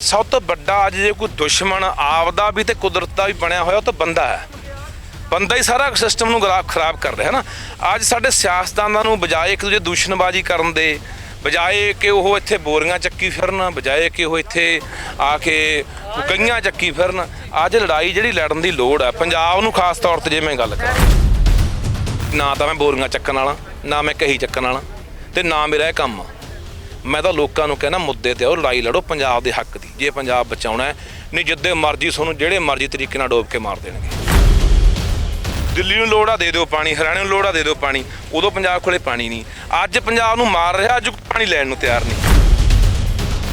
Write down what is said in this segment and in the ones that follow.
ਸਭ ਤੋਂ ਵੱਡਾ ਅੱਜ ਜੇ ਕੋਈ ਦੁਸ਼ਮਣ ਆਪਦਾ ਵੀ ਤੇ ਕੁਦਰਤ ਦਾ ਵੀ ਬਣਿਆ ਹੋਇਆ ਉਹ ਤਾਂ ਬੰਦਾ ਹੈ। ਬੰਦਾ ਹੀ ਸਾਰਾ ਸਿਸਟਮ ਨੂੰ ਖਰਾਬ ਕਰ ਰਿਹਾ ਹੈ ਨਾ। ਅੱਜ ਸਾਡੇ ਸਿਆਸਤਦਾਨਾਂ ਨੂੰ ਬਜਾਏ ਇੱਕ ਦੂਜੇ ਦੂਸ਼ਣਬਾਜ਼ੀ ਕਰਨ ਦੇ, ਬਜਾਏ ਕਿ ਉਹ ਇੱਥੇ ਬੋਰੀਆਂ ਚੱਕੀ ਫਿਰਨ, ਬਜਾਏ ਕਿ ਉਹ ਇੱਥੇ ਆ ਕੇ ਕਈਆਂ ਚੱਕੀ ਫਿਰਨ, ਅੱਜ ਲੜਾਈ ਜਿਹੜੀ ਲੜਨ ਦੀ ਲੋੜ ਹੈ। ਪੰਜਾਬ ਨੂੰ ਖਾਸ ਤੌਰ ਤੇ ਜੇ ਮੈਂ ਗੱਲ ਕਰਾਂ, ਨਾ ਤਾਂ ਮੈਂ ਬੋਰੀਆਂ ਚੱਕਣ ਵਾਲਾ, ਨਾ ਮੈਂ ਕਹੀ ਚੱਕਣ ਵਾਲਾ, ਤੇ ਨਾ ਮੇਰਾ ਇਹ ਕੰਮ। ਆ ਮੈਂ ਤਾਂ ਲੋਕਾਂ ਨੂੰ ਕਹਿੰਦਾ ਮੁੱਦੇ ਤੇ ਆਓ, ਲੜਾਈ ਲੜੋ ਪੰਜਾਬ ਦੇ ਹੱਕ ਦੀ। ਜੇ ਪੰਜਾਬ ਬਚਾਉਣਾ ਹੈ, ਨਹੀਂ ਜਿੱਦੇ ਮਰਜ਼ੀ ਤੁਹਾਨੂੰ ਜਿਹੜੇ ਮਰਜ਼ੀ ਤਰੀਕੇ ਨਾਲ ਡੋਬ ਕੇ ਮਾਰ ਦੇਣਗੇ। ਦਿੱਲੀ ਨੂੰ ਲੋੜਾ ਦੇ ਦਿਓ ਪਾਣੀ, ਹਰਿਆਣੇ ਨੂੰ ਲੋੜਾ ਦੇ ਦਿਓ ਪਾਣੀ, ਉਦੋਂ ਪੰਜਾਬ ਕੋਲੇ ਪਾਣੀ ਨਹੀਂ। ਅੱਜ ਪੰਜਾਬ ਨੂੰ ਮਾਰ ਰਿਹਾ, ਅੱਜ ਪਾਣੀ ਲੈਣ ਨੂੰ ਤਿਆਰ ਨਹੀਂ।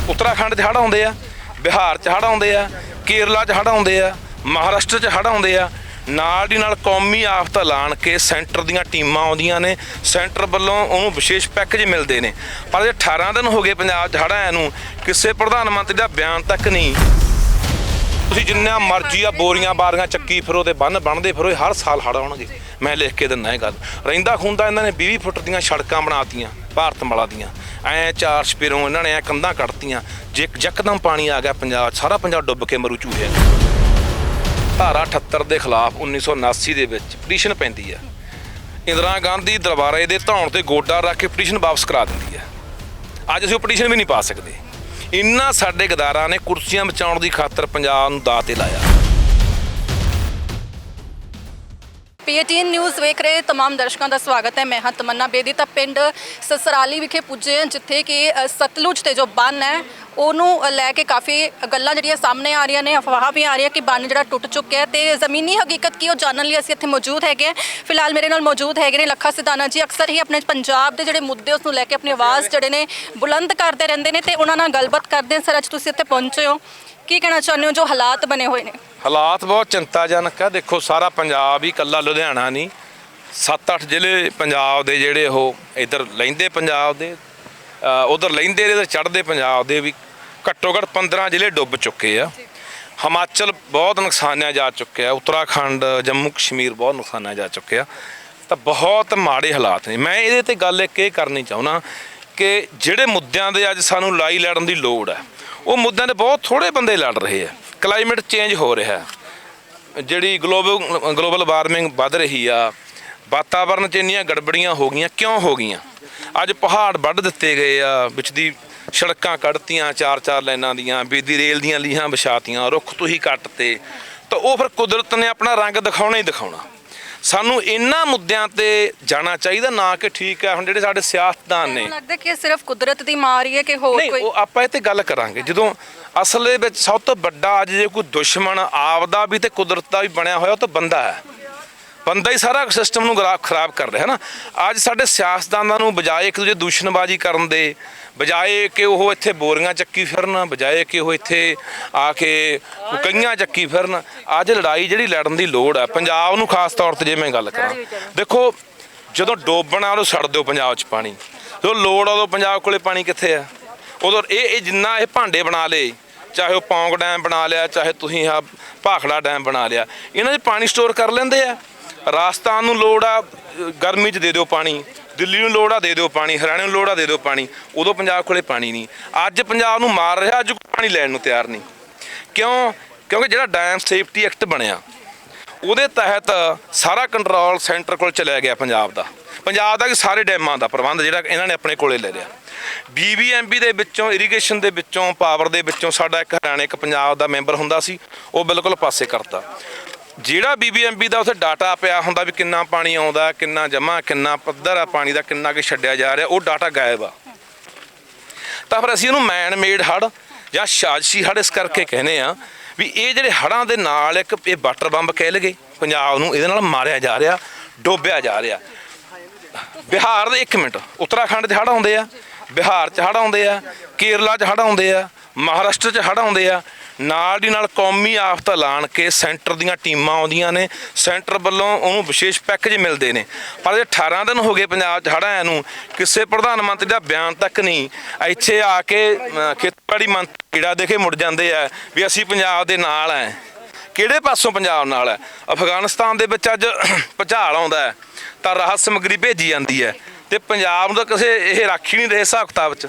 ਉੱਤਰਾਖੰਡ 'ਚ ਹੜ੍ਹ ਆਉਂਦੇ ਆ, ਬਿਹਾਰ 'ਚ ਹੜ੍ਹ ਆਉਂਦੇ ਆ, ਕੇਰਲਾ 'ਚ ਹੜ੍ਹ ਆਉਂਦੇ ਆ, ਮਹਾਰਾਸ਼ਟਰ 'ਚ ਹੜ੍ਹ ਆਉਂਦੇ ਆ ਨਾਲ ਦੀ ਨਾਲ ਕੌਮੀ ਆਫਤ ਐਲਾਨ ਕੇ ਸੈਂਟਰ ਦੀਆਂ ਟੀਮਾਂ ਆਉਂਦੀਆਂ ਨੇ। ਸੈਂਟਰ ਵੱਲੋਂ ਉਹਨੂੰ ਵਿਸ਼ੇਸ਼ ਪੈਕੇਜ ਮਿਲਦੇ ਨੇ। ਪਰ ਜੇ 18 ਦਿਨ ਹੋ ਗਏ ਪੰਜਾਬ 'ਚ ਹੜ੍ਹ ਆਇਆ ਨੂੰ। ਕਿਸੇ ਪ੍ਰਧਾਨ ਮੰਤਰੀ ਦਾ ਬਿਆਨ ਤੱਕ ਨਹੀਂ। ਤੁਸੀਂ ਜਿੰਨਾ ਮਰਜ਼ੀ ਆ ਬੋਰੀਆਂ ਬਾਰੀਆਂ ਚੱਕੀ ਫਿਰੋ ਤੇ ਬੰਨ ਬਣਦੇ ਫਿਰੋ ਇਹ ਹਰ ਸਾਲ ਹੜ ਆਉਣਗੇ। ਮੈਂ ਲਿਖ ਕੇ ਦਿੰਦਾ ਇਹ ਗੱਲ। ਰਹਿੰਦਾ ਖੁੰਦਾ ਇਹਨਾਂ ਨੇ 20 ਫੁੱਟ ਦੀਆਂ ਸੜਕਾਂ ਬਣਾਤੀਆਂ ਭਾਰਤ ਮਾਲਾ ਦੀਆਂ। ਐ ਚਾਰ ਸਪਿਰੋਂ ਇਹਨਾਂ ਨੇ ਐ ਕੰਧਾਂ ਕੱਢਤੀਆਂ। ਜੇ ਯਕਦਮ ਪਾਣੀ ਆ ਗਿਆ ਪੰਜਾਬ 'ਚ, ਸਾਰਾ ਪੰਜਾਬ ਡੁੱਬ ਕੇ ਮਰੂ ਚੂਹਿਆ ਧਾਰਾ 78 ਦੇ ਖਿਲਾਫ 1979 ਦੇ ਵਿੱਚ ਪਟੀਸ਼ਨ ਪੈਂਦੀ ਆ ਇੰਦਰਾ ਗਾਂਧੀ ਦਰਬਾਰੇ ਦੇ ਧੌਣ ਤੇ ਗੋਡਾ ਰੱਖ ਕੇ ਪਟੀਸ਼ਨ ਵਾਪਸ ਕਰਾ ਦਿੰਦੀ ਆ ਅੱਜ ਅਸੀਂ ਉਹ ਪਟੀਸ਼ਨ ਵੀ ਨਹੀਂ ਪਾ ਸਕਦੇ ਇੰਨਾ ਸਾਡੇ ਗਦਾਰਾਂ ਨੇ ਕੁਰਸੀਆਂ ਬਚਾਉਣ ਦੀ ਖਾਤਰ ਪੰਜਾਬ ਨੂੰ ਦਾਅ ਤੇ ਲਾਇਆ ਪੀਏਟੀਐਨ ਨਿਊਜ਼ ਵੇਖ ਰਹੇ तमाम ਦਰਸ਼ਕਾਂ ਦਾ ਸਵਾਗਤ ਹੈ ਮੈਂ ਹਾਂ ਤਮੰਨਾ ਬੇਦੀ ਤਾਂ ਪਿੰਡ ਸਸਰਾਲੀ ਵਿਖੇ ਪੁੱਜੇ ਹਾਂ ਜਿੱਥੇ ਕਿ ਅ, ਸਤਲੁਜ ਤੇ ਜੋ ਬੰਨ ਹੈ ਉਹਨੂੰ ਲੈ ਕੇ ਕਾਫੀ ਗੱਲਾਂ ਜਿਹੜੀਆਂ ਸਾਹਮਣੇ ਆ ਰਹੀਆਂ ਨੇ, ਅਫਵਾਹਾਂ ਵੀ ਆ ਰਹੀਆਂ ਕਿ ਬੰਨ ਜਿਹੜਾ ਟੁੱਟ ਚੁੱਕਿਆ ਹੈ ਤੇ ਜ਼ਮੀਨੀ ਹਕੀਕਤ ਕੀ ਉਹ ਜਾਣਨ ਲਈ ਅਸੀਂ ਇੱਥੇ ਮੌਜੂਦ ਹੈਗੇ ਹਾਂ। ਫਿਲਹਾਲ ਮੇਰੇ ਨਾਲ ਮੌਜੂਦ ਹੈਗੇ ਨੇ ਲੱਖਾ ਸਿਧਾਨਾ ਜੀ। ਅਕਸਰ ਹੀ ਆਪਣੇ ਪੰਜਾਬ ਦੇ ਜਿਹੜੇ ਮੁੱਦੇ ਉਸ ਨੂੰ ਲੈ ਕੇ ਆਪਣੀ ਆਵਾਜ਼ ਜਿਹੜੇ ਨੇ ਬੁਲੰਦ ਕਰਦੇ ਰਹਿੰਦੇ ਨੇ ਤੇ ਉਹਨਾਂ ਨਾਲ ਗੱਲਬਾਤ ਕਰਦੇ ਸਰ, ਅੱਜ ਤੁਸੀਂ ਇੱਥੇ ਪਹੁੰਚੇ ਹੋ। ਕੀ ਕਹਿਣਾ ਚਾਹੁੰਦੇ ਹੋ? ਜੋ ਹਾਲਾਤ ਬਣੇ ਹੋਏ ਨੇ। ਹਾਲਾਤ ਬਹੁਤ ਚਿੰਤਾਜਨਕ ਆ ਦੇਖੋ, ਸਾਰਾ ਪੰਜਾਬ ਹੀ ਕੱਲਾ ਲੁਧਿਆਣਾ ਨਹੀਂ। 7-8 ਜ਼ਿਲ੍ਹੇ ਪੰਜਾਬ ਦੇ ਜਿਹੜੇ ਉਹ ਇਧਰ ਲੈਂਦੇ ਪੰਜਾਬ ਦੇ ਉਧਰ ਲੈਂਦੇ ਨੇ ਤੇ ਚੜ੍ਹਦੇ ਪੰਜਾਬ ਦੇ ਵੀ। ਘੱਟੋ ਘੱਟ 15 ਜ਼ਿਲ੍ਹੇ ਡੁੱਬ ਚੁੱਕੇ ਆ। ਹਿਮਾਚਲ ਬਹੁਤ ਨੁਕਸਾਨਿਆ ਜਾ ਚੁੱਕਿਆ, ਉੱਤਰਾਖੰਡ, ਜੰਮੂ ਕਸ਼ਮੀਰ ਬਹੁਤ ਨੁਕਸਾਨਿਆ ਜਾ ਚੁੱਕਿਆ। ਤਾਂ ਬਹੁਤ ਮਾੜੇ ਹਾਲਾਤ ਨੇ। ਮੈਂ ਇਹਦੇ ਤੇ ਗੱਲ ਇੱਕ ਇਹ ਕਰਨੀ ਚਾਹੁੰਦਾ ਕਿ ਜਿਹੜੇ ਮੁੱਦਿਆਂ ਦੇ ਅੱਜ ਸਾਨੂੰ ਲੜਾਈ ਲੜਨ ਦੀ ਲੋੜ ਹੈ, ਉਹ ਮੁੱਦਿਆਂ ਦੇ ਬਹੁਤ ਥੋੜੇ ਬੰਦੇ ਲੜ ਰਹੇ ਆ। ਕਲਾਈਮੇਟ ਚੇਂਜ ਹੋ ਰਿਹਾ। ਜਿਹੜੀ ਗਲੋਬਲ ਗਲੋਬਲ ਵਾਰਮਿੰਗ ਵੱਧ ਰਹੀ ਆ ਵਾਤਾਵਰਣ 'ਚ ਇੰਨੀਆਂ ਗੜਬੜੀਆਂ ਹੋ ਗਈਆਂ, ਕਿਉਂ ਹੋ ਗਈਆਂ? ਅੱਜ ਪਹਾੜ ਵੱਢ ਦਿੱਤੇ ਗਏ ਆ, ਵਿੱਚ ਦੀ ਸੜਕਾਂ ਕੱਢਤੀਆਂ ਚਾਰ ਚਾਰ ਲਾਈਨਾਂ ਦੀਆਂ ਬੀਦੀ ਰੇਲ ਦੀਆਂ ਲੀਹਾਂ ਵਿਛਾਤੀਆਂ ਰੁੱਖ ਤੁਸੀਂ ਕੱਟਤੇ। ਤਾਂ ਉਹ ਫਿਰ ਕੁਦਰਤ ਨੇ ਆਪਣਾ ਰੰਗ ਦਿਖਾਉਣਾ ਹੀ ਦਿਖਾਉਣਾ। ਸਾਨੂੰ ਇਹਨਾਂ ਮੁੱਦਿਆਂ ਤੇ ਜਾਣਾ ਚਾਹੀਦਾ ਨਾ ਕਿ ਠੀਕ ਹੈ ਹੁਣ ਜਿਹੜੇ ਸਾਡੇ ਸਿਆਸਤਦਾਨ ਨੇ। ਲੱਗਦਾ ਕਿ ਇਹ ਸਿਰਫ ਕੁਦਰਤ ਦੀ ਮਾਰ ਹੀ ਹੈ ਕਿ ਹੋਰ ਨਹੀਂ ਕੋਈ ਉਹ ਆਪਾਂ ਇਹ ਤੇ ਗੱਲ ਕਰਾਂਗੇ। ਜਦੋਂ ਅਸਲ ਦੇ ਵਿੱਚ ਸਭ ਤੋਂ ਵੱਡਾ ਅੱਜ ਜੇ ਕੋਈ ਦੁਸ਼ਮਣ ਆਪਦਾ ਵੀ ਤੇ ਕੁਦਰਤ ਦਾ ਵੀ ਬਣਿਆ ਹੋਇਆ ਉਹ ਤਾਂ ਬੰਦਾ ਹੈ। ਬੰਦਾ ਹੀ ਸਾਰਾ ਸਿਸਟਮ ਨੂੰ ਖਰਾਬ ਕਰ ਰਿਹਾ ਹੈ ਨਾ? ਅੱਜ ਸਾਡੇ ਸਿਆਸਤਦਾਨਾਂ ਨੂੰ ਬਜਾਏ ਇੱਕ ਦੂਜੇ ਦੂਸ਼ਣਬਾਜ਼ੀ ਕਰਨ ਦੇ ਬਜਾਏ ਕਿ ਉਹ ਇੱਥੇ ਬੋਰੀਆਂ ਚੱਕੀ ਫਿਰਨ ਬਜਾਏ ਕਿ ਉਹ ਇੱਥੇ ਆ ਕੇ ਕਈਆਂ ਚੱਕੀ ਫਿਰਨ ਅੱਜ ਲੜਾਈ ਜਿਹੜੀ ਲੜਨ ਦੀ ਲੋੜ ਹੈ ਪੰਜਾਬ ਨੂੰ ਖਾਸ ਤੌਰ ਤੇ ਜੇ ਮੈਂ ਗੱਲ ਕਰਾਂ ਦੇਖੋ ਜਦੋਂ ਡੋਬਣਾ ਉਹ ਛੱਡ ਦਿਓ ਪੰਜਾਬ 'ਚ ਪਾਣੀ। ਜਦੋਂ ਲੋੜ ਆ ਉਦੋਂ ਪੰਜਾਬ ਕੋਲੇ ਪਾਣੀ ਕਿੱਥੇ ਆ? ਉਦੋਂ ਇਹ ਇਹ ਜਿੰਨਾ ਇਹ ਭਾਂਡੇ ਬਣਾ ਲਏ ਚਾਹੇ ਉਹ ਪੌਂਗ ਡੈਮ ਬਣਾ ਲਿਆ ਚਾਹੇ ਤੁਸੀਂ ਆ ਭਾਖੜਾ ਡੈਮ ਬਣਾ ਲਿਆ ਇਹਨਾਂ 'ਚ ਪਾਣੀ ਸਟੋਰ ਕਰ ਲੈਂਦੇ ਆ। ਰਾਜਸਥਾਨ ਨੂੰ ਲੋੜ ਆ, ਗਰਮੀ 'ਚ ਦੇ ਦਿਓ ਪਾਣੀ, ਦਿੱਲੀ ਨੂੰ ਲੋੜ ਆ, ਦੇ ਦਿਓ ਪਾਣੀ, ਹਰਿਆਣੇ ਨੂੰ ਲੋੜ ਆ, ਦੇ ਦਿਓ ਪਾਣੀ, ਉਦੋਂ ਪੰਜਾਬ ਕੋਲੇ ਪਾਣੀ ਨਹੀਂ। ਅੱਜ ਪੰਜਾਬ ਨੂੰ ਮਾਰ ਰਿਹਾ, ਅੱਜ ਪਾਣੀ ਲੈਣ ਨੂੰ ਤਿਆਰ ਨਹੀਂ। ਕਿਉਂ? ਕਿਉਂਕਿ ਜਿਹੜਾ ਡੈਮ ਸੇਫਟੀ ਐਕਟ ਬਣਿਆ, ਉਹਦੇ ਤਹਿਤ ਸਾਰਾ ਕੰਟਰੋਲ ਸੈਂਟਰ ਕੋਲ ਚਲਿਆ ਗਿਆ ਪੰਜਾਬ ਦਾ। ਪੰਜਾਬ ਦਾ ਕਿ ਸਾਰੇ ਡੈਮਾਂ ਦਾ ਪ੍ਰਬੰਧ ਜਿਹੜਾ ਇਹਨਾਂ ਨੇ ਆਪਣੇ ਕੋਲੇ ਲੈ ਲਿਆ। ਬੀਬੀਐਮਬੀ ਦੇ ਵਿੱਚੋਂ ਇਰੀਗੇਸ਼ਨ ਦੇ ਵਿੱਚੋਂ ਪਾਵਰ ਦੇ ਵਿੱਚੋਂ ਸਾਡਾ ਇੱਕ ਹਰਿਆਣੇ, ਇੱਕ ਪੰਜਾਬ ਦਾ ਮੈਂਬਰ ਹੁੰਦਾ ਸੀ, ਉਹ ਬਿਲਕੁਲ ਪਾਸੇ ਕਰਤਾ। ਜਿਹੜਾ ਬੀਬੀਐਮਬੀ ਦਾ ਉੱਥੇ ਡਾਟਾ ਪਿਆ ਹੁੰਦਾ ਵੀ ਕਿੰਨਾ ਪਾਣੀ ਆਉਂਦਾ, ਕਿੰਨਾ ਜਮਾ ਕਿੰਨਾ ਪੱਧਰ ਆ ਪਾਣੀ ਦਾ, ਕਿੰਨਾ ਕਿ ਛੱਡਿਆ ਜਾ ਰਿਹਾ, ਉਹ ਡਾਟਾ ਗਾਇਬ ਆ। ਤਾਂ ਫਿਰ ਅਸੀਂ ਇਹਨੂੰ ਮੈਨ ਮੇਡ ਹੜ ਜਾਂ ਸਾਜ਼ਿਸ਼ੀ ਹੜ ਇਸ ਕਰਕੇ ਕਹਿੰਦੇ ਆ ਵੀ ਇਹ ਜਿਹੜੇ ਹੜਾਂ ਦੇ ਨਾਲ ਇੱਕ ਇਹ ਵਾਟਰ ਬੰਬ ਕਹਿ ਲਗੇ ਪੰਜਾਬ ਨੂੰ ਇਹਦੇ ਨਾਲ ਮਾਰਿਆ ਜਾ ਰਿਹਾ, ਡੋਬਿਆ ਜਾ ਰਿਹਾ। ਬਿਹਾਰ ਦੇ 1 ਮਿੰਟ, ਉੱਤਰਾਖੰਡ 'ਚ ਹੜ੍ਹ ਆਉਂਦੇ ਆ, ਬਿਹਾਰ 'ਚ ਹੜ੍ਹ ਆਉਂਦੇ ਆ, ਕੇਰਲਾ 'ਚ ਹੜ੍ਹ ਆਉਂਦੇ ਆ, ਮਹਾਰਾਸ਼ਟਰ 'ਚ ਹੜ੍ਹ ਆਉਂਦੇ ਆ ਨਾਲ ਦੀ ਨਾਲ ਕੌਮੀ ਆਫਤ ਐਲਾਨ ਕੇ ਸੈਂਟਰ ਦੀਆਂ ਟੀਮਾਂ ਆਉਂਦੀਆਂ ਨੇ। ਸੈਂਟਰ ਵੱਲੋਂ ਉਹਨੂੰ ਵਿਸ਼ੇਸ਼ ਪੈਕੇਜ ਮਿਲਦੇ ਨੇ। ਪਰ ਜੇ 18 ਦਿਨ ਹੋ ਗਏ ਪੰਜਾਬ 'ਚ ਹੜ੍ਹ ਨੂੰ, ਕਿਸੇ ਪ੍ਰਧਾਨ ਮੰਤਰੀ ਦਾ ਬਿਆਨ ਤੱਕ ਨਹੀਂ। ਇੱਥੇ ਆ ਕੇ ਖੇਤੀਬਾੜੀ ਮੰਤਰੀ ਜਿਹੜਾ ਦੇ ਕੇ ਮੁੜ ਜਾਂਦੇ ਆ ਵੀ ਅਸੀਂ ਪੰਜਾਬ ਦੇ ਨਾਲ ਆ ਕਿਹੜੇ ਪਾਸੋਂ ਪੰਜਾਬ ਨਾਲ ਹੈ ਅਫਗਾਨਿਸਤਾਨ ਦੇ ਵਿੱਚ ਅੱਜ ਭੁਚਾਲ ਆਉਂਦਾ ਹੈ ਤਾਂ ਰਾਹਤ ਸਮੱਗਰੀ ਭੇਜੀ ਜਾਂਦੀ ਹੈ ਤੇ ਪੰਜਾਬ ਨੂੰ ਤਾਂ ਕਿਸੇ ਇਹ ਰੱਖ ਹੀ ਨਹੀਂ ਰਹੇ ਹਿਸਾਬ ਕਿਤਾਬ 'ਚ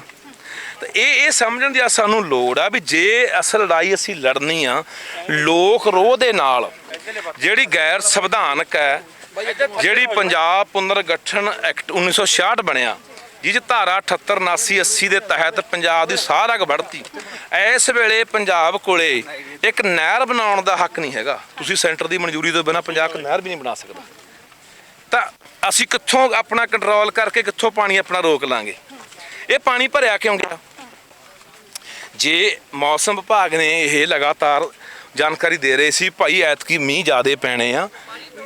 ਤਾਂ ਇਹ ਇਹ ਸਮਝਣ ਦੀ ਸਾਨੂੰ ਲੋੜ ਆ ਵੀ ਜੇ ਅਸਲ ਲੜਾਈ ਅਸੀਂ ਲੜਨੀ ਆ, ਲੋਕ ਰੋਹ ਦੇ ਨਾਲ ਜਿਹੜੀ ਗੈਰ ਸੰਵਿਧਾਨਕ ਹੈ, ਜਿਹੜੀ ਪੰਜਾਬ ਪੁਨਰਗਠਨ ਐਕਟ 1966 ਬਣਿਆ, ਜਿਸ ਧਾਰਾ 78 79 80 ਦੇ ਤਹਿਤ ਪੰਜਾਬ ਦੀ ਸਾਰ ਅੱਗ ਵੜਤੀ ਇਸ ਵੇਲੇ ਪੰਜਾਬ ਕੋਲੇ ਇੱਕ ਨਹਿਰ ਬਣਾਉਣ ਦਾ ਹੱਕ ਨਹੀਂ ਹੈਗਾ। ਤੁਸੀਂ ਸੈਂਟਰ ਦੀ ਮਨਜ਼ੂਰੀ ਤੋਂ ਬਿਨਾਂ ਪੰਜਾਬ ਨਹਿਰ ਵੀ ਨਹੀਂ ਬਣਾ ਸਕਦਾ। ਤਾਂ ਅਸੀਂ ਕਿੱਥੋਂ ਆਪਣਾ ਕੰਟਰੋਲ ਕਰਕੇ ਕਿੱਥੋਂ ਪਾਣੀ ਆਪਣਾ ਰੋਕ ਲਾਂਗੇ? ਇਹ ਪਾਣੀ ਭਰਿਆ ਕਿਉਂ ਗਿਆ? ਜੇ ਮੌਸਮ ਵਿਭਾਗ ਨੇ ਇਹ ਲਗਾਤਾਰ ਜਾਣਕਾਰੀ ਦੇ ਰਹੇ ਸੀ ਭਾਈ ਐਤਕੀ ਮੀਂਹ ਜ਼ਿਆਦੇ ਪੈਣੇ ਆ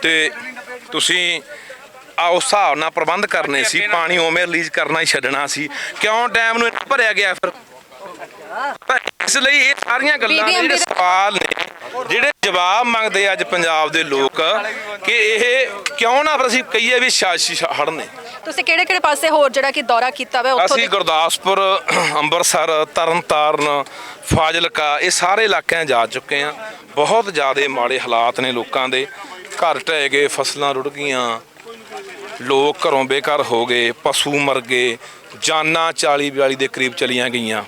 ਤੇ ਤੁਸੀਂ ਆ ਉਸ ਹਿਸਾਬ ਨਾਲ ਪ੍ਰਬੰਧ ਕਰਨੇ ਸੀ ਪਾਣੀ ਉਵੇਂ ਰਿਲੀਜ਼ ਕਰਨਾ ਹੀ ਛੱਡਣਾ ਸੀ। ਕਿਉਂ ਡੈਮ ਨੂੰ ਇੰਨਾ ਭਰਿਆ ਗਿਆ ਫਿਰ? ਇਸ ਲਈ ਇਹ ਸਾਰੀਆਂ ਗੱਲਾਂ ਨੇ ਜਿਹੜੇ ਸਵਾਲ ਨੇ ਜਿਹੜੇ ਜਵਾਬ ਮੰਗਦੇ ਅੱਜ ਪੰਜਾਬ ਦੇ ਲੋਕ ਕਿ ਇਹ ਕਿਉਂ ਨਾ ਫਿਰ ਅਸੀਂ ਕਹੀਏ ਵੀ ਸਿਆਸੀ ਹੜ ਨੇ। ਤੁਸੀਂ ਕਿਹੜੇ ਕਿਹੜੇ ਪਾਸੇ ਹੋਰ ਜਿਹੜਾ ਕਿ ਦੌਰਾ ਕੀਤਾ ਹੋਇਆ ਉੱਥੋਂ ਅਸੀਂ ਗੁਰਦਾਸਪੁਰ ਅੰਮ੍ਰਿਤਸਰ ਤਰਨਤਾਰਨ ਫਾਜ਼ਿਲਕਾ ਇਹ ਸਾਰੇ ਇਲਾਕਿਆਂ ਜਾ ਚੁੱਕੇ ਆ ਬਹੁਤ ਜ਼ਿਆਦਾ ਮਾੜੇ ਹਾਲਾਤ ਨੇ ਲੋਕਾਂ ਦੇ। ਘਰ ਢਹਿ ਗਏ ਫਸਲਾਂ ਰੁੜ ਗਈਆਂ। ਲੋਕ ਘਰੋਂ ਬੇਘਰ ਹੋ ਗਏ ਪਸ਼ੂ ਮਰ ਗਏ ਜਾਨਾਂ 40 42 ਦੇ ਕਰੀਬ ਚਲੀਆਂ ਗਈਆਂ।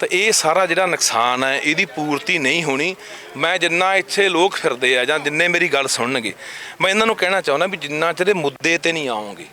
ਤਾਂ ਇਹ ਸਾਰਾ ਜਿਹੜਾ ਨੁਕਸਾਨ ਹੈ ਇਹਦੀ ਪੂਰਤੀ ਨਹੀਂ ਹੋਣੀ। ਮੈਂ ਜਿੰਨਾ ਇੱਥੇ ਲੋਕ ਫਿਰਦੇ ਆ ਜਾਂ ਜਿੰਨੇ ਮੇਰੀ ਗੱਲ ਸੁਣਨਗੇ ਮੈਂ ਇਹਨਾਂ ਨੂੰ ਕਹਿਣਾ ਚਾਹੁੰਦਾ ਵੀ ਜਿੰਨਾ ਚਿਰ ਇਹ ਮੁੱਦੇ ਤੇ ਨਹੀਂ ਆਉਂਗੇ।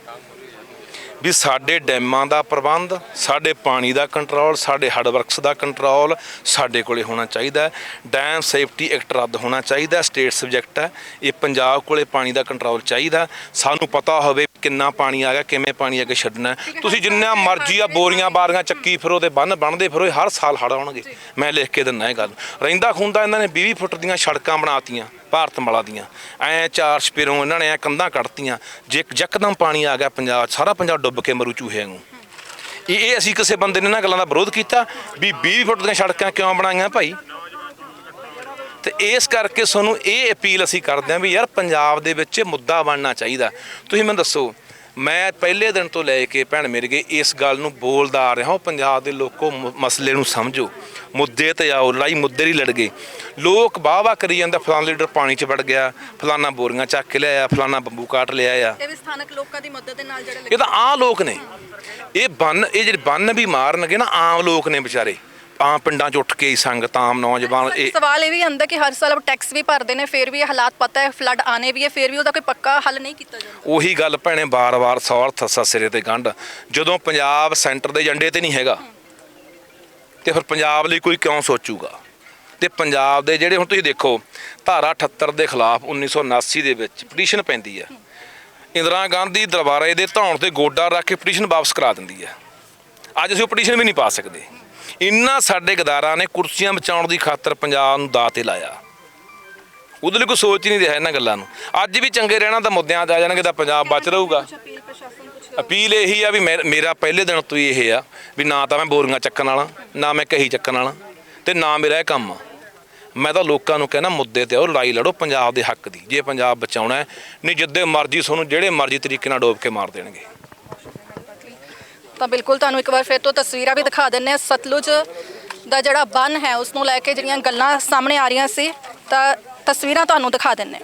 ਵੀ ਸਾਡੇ ਡੈਮਾਂ ਦਾ ਪ੍ਰਬੰਧ ਸਾਡੇ ਪਾਣੀ ਦਾ ਕੰਟਰੋਲ ਸਾਡੇ ਹੱਡ ਵਰਕਸ ਦਾ ਕੰਟਰੋਲ ਸਾਡੇ ਕੋਲੇ ਹੋਣਾ ਚਾਹੀਦਾ। ਡੈਮ ਸੇਫਟੀ ਐਕਟ ਰੱਦ ਹੋਣਾ ਚਾਹੀਦਾ ਸਟੇਟ ਸਬਜੈਕਟ ਹੈ। ਇਹ ਪੰਜਾਬ ਕੋਲੇ ਪਾਣੀ ਦਾ ਕੰਟਰੋਲ ਚਾਹੀਦਾ ਸਾਨੂੰ ਪਤਾ ਹੋਵੇ ਕਿੰਨਾ ਪਾਣੀ ਆ ਗਿਆ ਕਿਵੇਂ ਪਾਣੀ ਅੱਗੇ ਛੱਡਣਾ। ਤੁਸੀਂ ਜਿੰਨਾ ਮਰਜ਼ੀ ਆ ਬੋਰੀਆਂ ਬਾਰੀਆਂ ਚੱਕੀ ਫਿਰੋ ਤੇ ਬੰਨ ਬਣਦੇ ਫਿਰੋ ਹਰ ਸਾਲ ਹੜ ਆਉਣਗੇ। ਮੈਂ ਲਿਖ ਕੇ ਦਿੰਦਾ ਇਹ ਗੱਲ। ਰਹਿੰਦਾ ਖੁੰਦਾ ਇਹਨਾਂ ਨੇ 20 ਫੁੱਟ ਦੀਆਂ ਸੜਕਾਂ ਬਣਾਤੀਆਂ ਭਾਰਤ ਮਾਲਾ ਦੀਆਂ। ਐ ਚਾਰ ਸਪਿਰੋਂ ਇਹਨਾਂ ਨੇ ਐ ਕੰਧਾਂ ਕੱਢਤੀਆਂ। ਜੇ ਇੱਕ ਯਕਦਮ ਪਾਣੀ ਆ ਗਿਆ ਪੰਜਾਬ ਸਾਰਾ ਪੰਜਾਬ ਡੁੱਬ ਕੇ ਮਰੂ ਚੂਹੇ ਨੂੰ ਇਹ ਇਹ ਅਸੀਂ ਕਿਸੇ ਬੰਦੇ ਨੇ ਇਹਨਾਂ ਗੱਲਾਂ ਦਾ ਵਿਰੋਧ ਕੀਤਾ ਵੀ 20 ਫੁੱਟ ਦੀਆਂ ਸੜਕਾਂ ਕਿਉਂ ਬਣਾਈਆਂ ਭਾਈ? ਤੇ ਇਸ ਕਰਕੇ ਤੁਹਾਨੂੰ ਇਹ ਅਪੀਲ ਅਸੀਂ ਕਰਦੇ ਹਾਂ ਵੀ ਯਾਰ ਪੰਜਾਬ ਦੇ ਵਿੱਚ ਮੁੱਦਾ ਬਣਨਾ ਚਾਹੀਦਾ। ਤੁਸੀਂ ਮੈਨੂੰ ਦੱਸੋ ਮੈਂ ਪਹਿਲੇ ਦਿਨ ਤੋਂ ਲੈ ਕੇ ਭੈਣ ਮੇਰੇ ਗਏ ਇਸ ਗੱਲ ਨੂੰ ਬੋਲਦਾ ਆ ਰਿਹਾ ਹਾਂ ਪੰਜਾਬ ਦੇ ਲੋਕੋ ਮਸਲੇ ਨੂੰ ਸਮਝੋ। ਮੁੱਦੇ ਤੇ ਆਓ ਲੜਾਈ ਮੁੱਦੇ ਹੀ ਲੜ ਗਏ। ਲੋਕ ਵਾਹ ਕਰੀ ਜਾਂਦਾ ਫਲਾਣਾ ਲੀਡਰ ਪਾਣੀ 'ਚ ਵੜ ਗਿਆ ਫਲਾਣਾ ਬੋਰੀਆਂ ਚੱਕ ਕੇ ਲਿਆਇਆ ਫਲਾਣਾ ਬੰਬੂ ਕਾਟ ਲਿਆਇਆ। ਇਹ ਵੀ ਸਥਾਨਕ ਲੋਕਾਂ ਦੀ ਮਦਦ ਦੇ ਨਾਲ ਜਿਹੜੇ ਇਹ ਤਾਂ ਆਮ ਲੋਕ ਨੇ। ਇਹ ਬੰਨ ਇਹ ਜਿਹੜੇ ਬੰਨ ਵੀ ਮਾਰਨਗੇ ਨਾ ਆਮ ਲੋਕ ਨੇ ਵਿਚਾਰੇ। ਆਮ ਪਿੰਡਾਂ 'ਚ ਉੱਠ ਕੇ ਹੀ ਸੰਗਤ ਆਮ ਨੌਜਵਾਨ ਇਹ ਸਵਾਲ ਇਹ ਵੀ ਆਂਦਾ ਕਿ ਹਰ ਸਾਲ ਟੈਕਸ ਵੀ ਭਰਦੇ ਨੇ ਫਿਰ ਵੀ ਇਹ ਹਾਲਾਤ ਪਤਾ ਹੈ ਫਲੱਡ ਆਨੇ ਵੀ ਹੈ ਫਿਰ ਵੀ ਉਹਦਾ ਕੋਈ ਪੱਕਾ ਹੱਲ ਨਹੀਂ ਕੀਤਾ ਜਾਂਦਾ। ਉਹੀ ਗੱਲ ਭੈਣੇ ਬਾਰ-ਬਾਰ ਸੌਰ ਥੱਸਾ ਸਿਰੇ ਤੇ ਗੰਢ। ਜਦੋਂ ਪੰਜਾਬ ਸੈਂਟਰ ਦੇ ਏਜੰਡੇ ਤੇ ਨਹੀਂ ਹੈਗਾ ਤੇ ਫਿਰ ਪੰਜਾਬ ਲਈ ਕੋਈ ਕਿਉਂ ਸੋਚੂਗਾ? ਤੇ ਪੰਜਾਬ ਦੇ ਜਿਹੜੇ ਹੁਣ ਤੁਸੀਂ ਦੇਖੋ ਧਾਰਾ 78 ਦੇ ਖਿਲਾਫ 1979 ਦੇ ਵਿੱਚ ਪਟੀਸ਼ਨ ਪੈਂਦੀ ਹੈ। ਇੰਦਰਾ ਗਾਂਧੀ ਦਰਬਾਰੇ ਦੇ ਧੌਣ ਤੇ ਗੋਡਾ ਰੱਖ ਕੇ ਪਟੀਸ਼ਨ ਵਾਪਸ ਕਰਾ ਦਿੰਦੀ ਹੈ। ਅੱਜ ਅਸੀਂ ਉਹ ਪਟੀਸ਼ਨ ਵੀ ਨਹੀਂ ਪਾ ਸਕਦੇ। ਇੰਨਾ ਸਾਡੇ ਗਦਾਰਾਂ ਨੇ ਕੁਰਸੀਆਂ ਬਚਾਉਣ ਦੀ ਖਾਤਰ ਪੰਜਾਬ ਨੂੰ ਦਾਅ ਤੇ ਲਾਇਆ। ਉਹਦੇ ਲਈ ਕੋਈ ਸੋਚ ਹੀ ਨਹੀਂ ਰਿਹਾ ਇਹਨਾਂ ਗੱਲਾਂ ਨੂੰ। ਅੱਜ ਵੀ ਚੰਗੇ ਰਹਿਣਾ ਤਾਂ ਮੁੱਦਿਆਂ 'ਚ ਆ ਜਾਣਗੇ, ਤਾਂ ਪੰਜਾਬ ਬਚ ਰਹੂਗਾ। ਅਪੀਲ ਇਹੀ ਆ ਵੀ ਮੈਂ- ਮੇਰਾ ਪਹਿਲੇ ਦਿਨ ਤੋਂ ਹੀ ਇਹ ਆ ਵੀ ਨਾ ਤਾਂ ਮੈਂ ਬੋਰੀਆਂ ਚੱਕਣ ਵਾਲਾ, ਨਾ ਮੈਂ ਕਹੀ ਚੱਕਣ ਵਾਲਾ ਤੇ ਨਾ ਮੇਰਾ ਇਹ ਕੰਮ ਆ। ਮੈਂ ਤਾਂ ਲੋਕਾਂ ਨੂੰ ਕਹਿਣਾ ਮੁੱਦੇ ਤੇ ਆਓ, ਲੜਾਈ ਲੜੋ ਪੰਜਾਬ ਦੇ ਹੱਕ ਦੀ। ਜੇ ਪੰਜਾਬ ਬਚਾਉਣਾ ਹੈ, ਨਹੀਂ ਜਿੱਦੇ ਮਰਜ਼ੀ ਤੁਹਾਨੂੰ ਜਿਹੜੇ ਮਰਜ਼ੀ ਤਰੀਕੇ ਨਾਲ ਡੋਬ ਕੇ ਮਾਰ ਦੇਣਗੇ। ਤਾਂ ਬਿਲਕੁਲ ਤੁਹਾਨੂੰ ਇੱਕ ਵਾਰ ਫਿਰ ਤੋਂ ਤਸਵੀਰਾਂ ਵੀ ਦਿਖਾ ਦਿੰਨੇ ਆ ਸਤਲੁਜ ਦਾ ਜਿਹੜਾ ਬੰਨ ਹੈ ਉਸ ਨੂੰ ਲੈ ਕੇ ਜਿਹੜੀਆਂ ਗੱਲਾਂ ਸਾਹਮਣੇ ਆ ਰਹੀਆਂ ਸੀ, ਤਾਂ ਤਸਵੀਰਾਂ ਤੁਹਾਨੂੰ ਦਿਖਾ ਦਿੰਨੇ ਆ